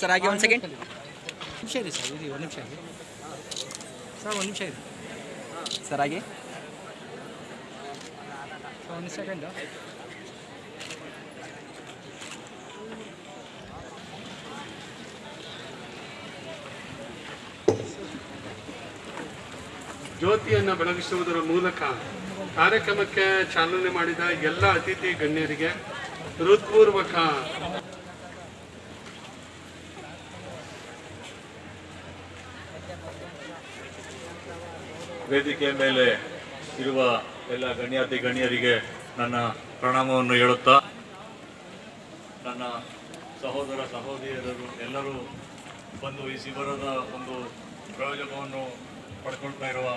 Sir ಹಾಗೆ ಒಂದು second ನಿಮಿಷ ಇರಿ ಸರ್ ಇರಿ ಒಂದು ನಿಮಿಷ ಇರಿ. ಸರ್ ಒಂದು ನಿಮಿಷ ಇರಿ. ಸರ್ ಹಾಗೆ. ಒಂದು ಸೆಕೆಂಡು ಜ್ಯೋತಿಯನ್ನು ಬೆಳಗಿಸುವುದರ ಮೂಲಕ ಕಾರ್ಯಕ್ರಮಕ್ಕೆ ಚಾಲನೆ ಮಾಡಿದ ಎಲ್ಲ ಅತಿಥಿ ಗಣ್ಯರಿಗೆ ಹೃತ್ಪೂರ್ವಕ ವೇದಿಕೆಯ ಮೇಲೆ ಇರುವ ಎಲ್ಲ ಗಣ್ಯಾತಿ ಗಣ್ಯರಿಗೆ ನನ್ನ ಪ್ರಣಾಮವನ್ನು ಹೇಳುತ್ತಾ, ನನ್ನ ಸಹೋದರ ಸಹೋದರಿಯರು ಎಲ್ಲರೂ ಬಂದು ಈ ಶಿಬಿರದ ಒಂದು ಪ್ರಯೋಜನವನ್ನು ಪಡ್ಕೊಳ್ತಾ ಇರುವ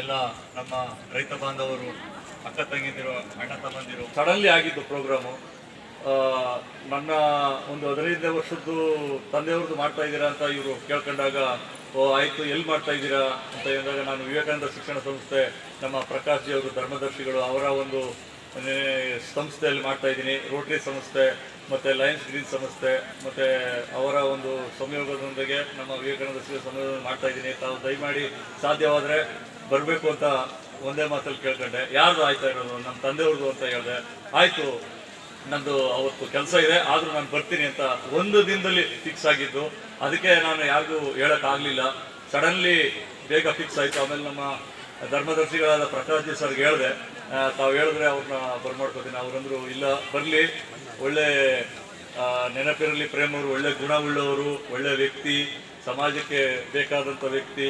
ಎಲ್ಲ ನಮ್ಮ ರೈತ ಬಾಂಧವರು, ಅಕ್ಕ ತಂಗಿದಿರೋ, ಅಣ್ಣ ತಮ್ಮಂದಿರು, ಸಡನ್ಲಿ ಆಗಿದ್ದು ಪ್ರೋಗ್ರಾಮು ನನ್ನ ಒಂದು ಹದಿನೈದನೇ ವರ್ಷದ್ದು ತಂದೆಯವ್ರದ್ದು ಮಾಡ್ತಾ ಇದ್ದೀರಾ ಅಂತ ಇವರು ಕೇಳ್ಕೊಂಡಾಗ, ಓ, ಆಯಿತು, ಎಲ್ಲಿ ಮಾಡ್ತಾ ಇದ್ದೀರಾ ಅಂತ ಹೇಳಿದಾಗ ನಾನು ವಿವೇಕಾನಂದ ಶಿಕ್ಷಣ ಸಂಸ್ಥೆ, ನಮ್ಮ ಪ್ರಕಾಶ್ ಜಿ ಅವರು ಧರ್ಮದರ್ಶಿಗಳು, ಅವರ ಒಂದು ಸಂಸ್ಥೆಯಲ್ಲಿ ಮಾಡ್ತಾ ಇದ್ದೀನಿ. ರೋಟರಿ ಸಂಸ್ಥೆ, ಮತ್ತು ಲಯನ್ಸ್ ಗ್ರೀನ್ ಸಂಸ್ಥೆ, ಮತ್ತು ಅವರ ಒಂದು ಸಂಯೋಗದೊಂದಿಗೆ ನಮ್ಮ ವಿವೇಕಾನಂದ ಶಿಕ್ಷಣ ಸಂಯೋಗ ಮಾಡ್ತಾ ಇದ್ದೀನಿ. ತಾವು ದಯಮಾಡಿ ಸಾಧ್ಯವಾದರೆ ಬರಬೇಕು ಅಂತ ಒಂದೇ ಮಾತಲ್ಲಿ ಕೇಳ್ಕೊಂಡೆ. ಯಾರ್ದು ಆಯ್ತಾ ಇರೋದು? ನಮ್ಮ ತಂದೆಯವ್ರದ್ದು ಅಂತ ಹೇಳಿದೆ. ಆಯಿತು ನಂದು ಅವತ್ತು ಕೆಲಸ ಇದೆ, ಆದರೂ ನಾನು ಬರ್ತೀನಿ ಅಂತ ಒಂದು ದಿನದಲ್ಲಿ ಫಿಕ್ಸ್ ಆಗಿದ್ದು. ಅದಕ್ಕೆ ನಾನು ಯಾರಿಗೂ ಹೇಳೋಕ್ಕಾಗಲಿಲ್ಲ ಸಡನ್ಲಿ ಬೇಗ ಫಿಕ್ಸ್ ಆಯ್ತು. ಆಮೇಲೆ ನಮ್ಮ ಧರ್ಮದರ್ಶಿಗಳಾದ ಪ್ರಕಾಶ್ ಸರ್ಗೆ ಹೇಳಿದೆ. ತಾವು ಹೇಳಿದ್ರೆ ಅವ್ರನ್ನ ಬರ್ಮಾಡ್ಕೋತೀನಿ. ಅವರಂದ್ರು, ಇಲ್ಲ, ಬರಲಿ. ಒಳ್ಳೆ ನೆನಪಿರಲಿ. ಪ್ರೇಮವರು ಒಳ್ಳೆ ಗುಣವುಳ್ಳವರು ಒಳ್ಳೆ ವ್ಯಕ್ತಿ. ಸಮಾಜಕ್ಕೆ ಬೇಕಾದಂಥ ವ್ಯಕ್ತಿ.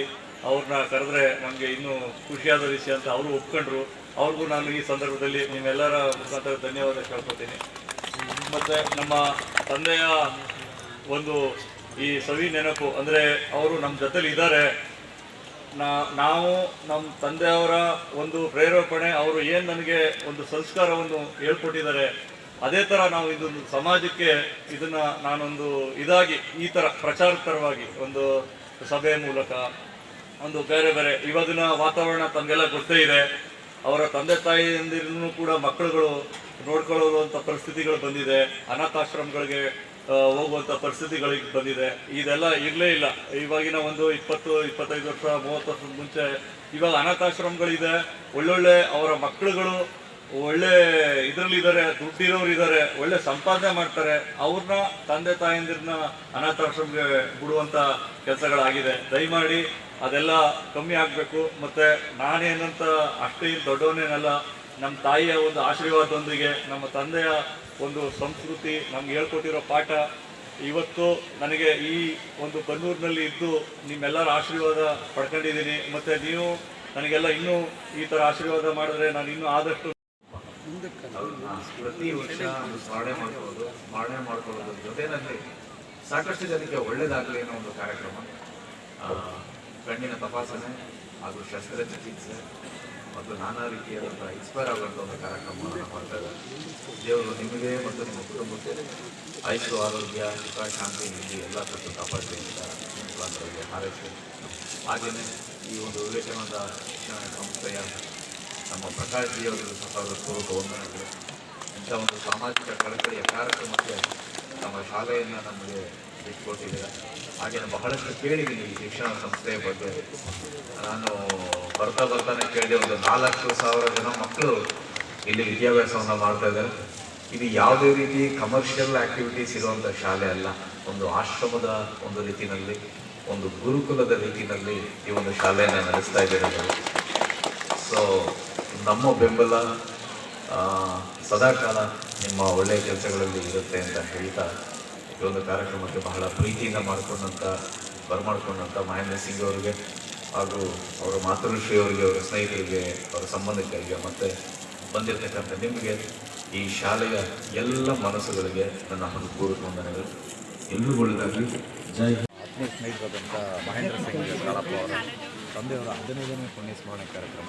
ಅವ್ರನ್ನ ಕರೆದ್ರೆ ನಮಗೆ ಇನ್ನೂ ಖುಷಿಯಾದ ವಿಷಯ ಅಂತ ಅವರು ಒಪ್ಕೊಂಡ್ರು. ಅವ್ರಿಗೂ ನಾನು ಈ ಸಂದರ್ಭದಲ್ಲಿ ನಿಮ್ಮೆಲ್ಲರ ಮುಖಾಂತರ ಧನ್ಯವಾದ ಕೇಳ್ಕೊತೀನಿ ಮತ್ತು ನಮ್ಮ ತಂದೆಯ ಒಂದು ಈ ಸವಿ ನೆನಪು, ಅಂದರೆ ಅವರು ನಮ್ಮ ಜೊತೆಲಿ ಇದ್ದಾರೆ. ನಾವು ನಮ್ಮ ತಂದೆಯವರ ಒಂದು ಪ್ರೇರೇಪಣೆ, ಅವರು ಏನು ನನಗೆ ಒಂದು ಸಂಸ್ಕಾರವನ್ನು ಹೇಳ್ಕೊಟ್ಟಿದ್ದಾರೆ, ಅದೇ ಥರ ನಾವು ಇದೊಂದು ಸಮಾಜಕ್ಕೆ ಇದನ್ನು ನಾನೊಂದು ಇದಾಗಿ, ಈ ಥರ ಪ್ರಚಾರಕರವಾಗಿ ಒಂದು ಸಭೆಯ ಮೂಲಕ ಒಂದು ಬೇರೆ ಬೇರೆ, ಇವಾಗಿನ ವಾತಾವರಣ ತಮಗೆಲ್ಲ ಗೊತ್ತೇ ಇದೆ. ಅವರ ತಂದೆ ತಾಯಿಯಿಂದಿರೂ ಕೂಡ ಮಕ್ಕಳುಗಳು ನೋಡ್ಕೊಳ್ಳೋದು ಅಂತ ಪರಿಸ್ಥಿತಿಗಳು ಬಂದಿದೆ. ಅನಾಥಾಶ್ರಮಗಳಿಗೆ ಹೋಗುವಂಥ ಪರಿಸ್ಥಿತಿಗಳಿಗೆ ಬಂದಿದೆ. ಇದೆಲ್ಲ ಇರಲೇ ಇಲ್ಲ. ಇವಾಗಿನ ಒಂದು ಇಪ್ಪತ್ತು, ಇಪ್ಪತ್ತೈದು ವರ್ಷ, ಮೂವತ್ತು ವರ್ಷದ ಮುಂಚೆ ಇವಾಗ ಅನಾಥಾಶ್ರಮಗಳಿದೆ. ಒಳ್ಳೊಳ್ಳೆ ಅವರ ಮಕ್ಕಳುಗಳು ಒಳ್ಳೆ ಇದರಲ್ಲಿ ಇದ್ದಾರೆ ದುಡ್ಡಿರೋರು ಇದ್ದಾರೆ ಒಳ್ಳೆ ಸಂಪಾದನೆ ಮಾಡ್ತಾರೆ. ಅವ್ರನ್ನ ತಂದೆ ತಾಯಂದಿರನ್ನ ಅನಾಥಾಶ್ರಮಕ್ಕೆ ಬಿಡುವಂತ ಕೆಲಸಗಳಾಗಿದೆ. ದಯಮಾಡಿ ಅದೆಲ್ಲ ಕಮ್ಮಿ ಆಗಬೇಕು. ಮತ್ತೆ ನಾನೇನಂತ ಅಷ್ಟೇ ದೊಡ್ಡವನೇನಲ್ಲ ನಮ್ಮ ತಾಯಿಯ ಒಂದು ಆಶೀರ್ವಾದದೊಂದಿಗೆ, ನಮ್ಮ ತಂದೆಯ ಒಂದು ಸಂಸ್ಕೃತಿ, ನಮ್ಗೆ ಹೇಳ್ಕೊಟ್ಟಿರೋ ಪಾಠ, ಇವತ್ತು ನನಗೆ ಈ ಒಂದು ಬನ್ನೂರಿನಲ್ಲಿ ಇದ್ದು ನಿಮ್ಮೆಲ್ಲರ ಆಶೀರ್ವಾದ ಪಡ್ಕೊಂಡಿದ್ದೀನಿ. ಮತ್ತು ನೀವು ನನಗೆಲ್ಲ ಇನ್ನೂ ಈ ಥರ ಆಶೀರ್ವಾದ ಮಾಡಿದ್ರೆ ನಾನು ಇನ್ನೂ ಆದಷ್ಟು ಪ್ರತಿ ವರ್ಷ ಸ್ಮರಣೆ ಮಾಡ್ಕೊಳ್ಳೋದು, ಸ್ಮರಣೆ ಮಾಡ್ಕೊಳ್ಳೋದ್ರ ಜೊತೆನಲ್ಲಿ ಸಾಕಷ್ಟು ಜನಕ್ಕೆ ಒಳ್ಳೇದಾಗಲಿ ಅನ್ನೋ ಒಂದು ಕಾರ್ಯಕ್ರಮ. ಕಣ್ಣಿನ ತಪಾಸಣೆ ಹಾಗೂ ಶಸ್ತ್ರಚಿಕಿತ್ಸೆ ಮತ್ತು ನಾನಾ ರೀತಿಯಾದಂಥ ಇನ್ಸ್ಪೈರ್ ಆಗುವಂಥ ಒಂದು ಕಾರ್ಯಕ್ರಮವನ್ನು ಮಾಡ್ತಾ ಇದ್ದಾರೆ ದೇವರು ನಿಮಗೆ ಮತ್ತು ನಿಮ್ಮ ಕುಟುಂಬಕ್ಕೆ ಆಯುಷು ಆರೋಗ್ಯ, ಸುಖ, ಶಾಂತಿ ನೀಡಿ ಎಲ್ಲ ತಟ್ಟು ಕಾಪಾಡಲಿ ಅಂತ ಹಾರೈಸಿ ಹಾಗೆಯೇ ಈ ಒಂದು ವಿವೇಕಾನಂದ ಶಿಕ್ಷಣ ಸಂಸ್ಥೆಯ ನಮ್ಮ ಪ್ರಕಾಶ್ ಜಿ ಅವರಿಗೂ ಸಹ ಪೂರ್ವಕ ಇಂಥ ಒಂದು ಸಾಮಾಜಿಕ ಕಳಕಳಿಯ ಕಾರ್ಯಕ್ರಮಕ್ಕೆ ನಮ್ಮ ಶಾಲೆಯನ್ನು ನಮಗೆ ಬಿಟ್ಕೊಟ್ಟಿದ್ದೀರ ಹಾಗೆ ಬಹಳಷ್ಟು ಕೇಳಿದ್ದೀನಿ ಈ ಶಿಕ್ಷಣ ಸಂಸ್ಥೆಯ ಬಗ್ಗೆ ನಾನು ಬರ್ತಾ ಬರ್ತಾನೆ ಕೇಳಿದೆ ಒಂದು ನಾಲ್ಕು ಸಾವಿರ ಜನ ಮಕ್ಕಳು ಇಲ್ಲಿ ವಿದ್ಯಾಭ್ಯಾಸವನ್ನು ಮಾಡ್ತಾ ಇದ್ದಾರೆ ಇದು ಯಾವುದೇ ರೀತಿ ಕಮರ್ಷಿಯಲ್ ಆಕ್ಟಿವಿಟೀಸ್ ಇರುವಂಥ ಶಾಲೆ ಅಲ್ಲ ಒಂದು ಆಶ್ರಮದ ಒಂದು ರೀತಿಯಲ್ಲಿ ಒಂದು ಗುರುಕುಲದ ರೀತಿಯಲ್ಲಿ ಈ ಒಂದು ಶಾಲೆಯನ್ನು ನಡೆಸ್ತಾ ಇದ್ದಾರೆ ಸೊ ನಮ್ಮ ಬೆಂಬಲ ಸದಾಕಾಲ ನಿಮ್ಮ ಒಳ್ಳೆಯ ಕೆಲಸಗಳಲ್ಲಿ ಇರುತ್ತೆ ಅಂತ ಹೇಳ್ತಾ ಈ ಒಂದು ಕಾರ್ಯಕ್ರಮಕ್ಕೆ ಬಹಳ ಪ್ರೀತಿಯಿಂದ ಮಾಡಿಕೊಂಡಂಥ ಬರಮಾಡ್ಕೊಂಡಂಥ ಮಹೇಂದ್ರ ಸಿಂಗ್ ಅವರಿಗೆ ಹಾಗೂ ಅವರ ಮಾತೃಶ್ರೀ ಅವರಿಗೆ, ಅವರ ಸ್ನೇಹಿತರಿಗೆ, ಅವರ ಸಂಬಂಧಿಕರಿಗೆ ಮತ್ತು ಬಂದಿರತಕ್ಕಂಥ ನಿಮಗೆ ಈ ಶಾಲೆಯ ಎಲ್ಲ ಮನಸ್ಸುಗಳಿಗೆ ನನ್ನ ಹೃತ್ಪೂರ್ವಕ ವಂದನೆಗಳು. ಎಲ್ಲರೂ ಒಳ್ಳೆಯದಾಗಲಿ ಜೈ. ಆತ್ಮೀಯ ಸ್ನೇಹಿತರಾದಂಥ ಮಹೇಂದ್ರ ಸಿಂಗ್ ಅವರ ತಂದೆಯವರ ಹದಿನೈದನೇ ಪುಣ್ಯ ಸ್ಮರಣೆ ಕಾರ್ಯಕ್ರಮ.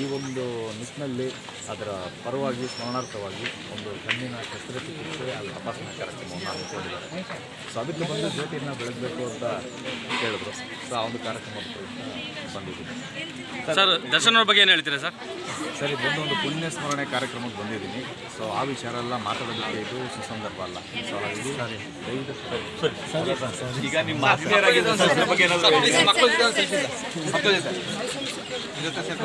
ಈ ಒಂದು ನಿಟ್ಟಿನಲ್ಲಿ ಅದರ ಪರವಾಗಿ ಸ್ಮರಣಾರ್ಥವಾಗಿ ಒಂದು ಕಣ್ಣಿನ ಶಸ್ತ್ರಚಿಕಿತ್ಸೆ ಅಲ್ಲಿ ತಪಾಸಣಾ ಕಾರ್ಯಕ್ರಮವನ್ನು ಹಮ್ಮಿಕೊಂಡಿದ್ದಾರೆ. ಸೊ ಅದಕ್ಕೆ ಬಂದು ಜ್ಯೋತಿಯನ್ನು ಬೆಳಗಬೇಕು ಅಂತ ಕೇಳಿದ್ರು. ಸೊ ಆ ಒಂದು ಕಾರ್ಯಕ್ರಮದ ಪ್ರಯುಕ್ತ ಬಂದಿದ್ದೀನಿ. ಸರ್ ದರ್ಶನ ಬಗ್ಗೆ ಏನು ಹೇಳ್ತೀರಾ ಸರ್? ಸರಿ ಬಂದು ಒಂದು ಪುಣ್ಯ ಸ್ಮರಣೆ ಕಾರ್ಯಕ್ರಮಕ್ಕೆ ಬಂದಿದ್ದೀನಿ. ಸೊ ಆ ವಿಚಾರ ಎಲ್ಲ ಮಾತಾಡೋದಕ್ಕೆ ಇದು ಸುಸಂದರ್ಭ ಅಲ್ಲ. ಸೊ ಇದು ದಯವಿಟ್ಟು ಈಗ ನಿಮ್ಮ ಸರ್ ಬಗ್ಗೆ ಏನಾದರೂ Yo te hacía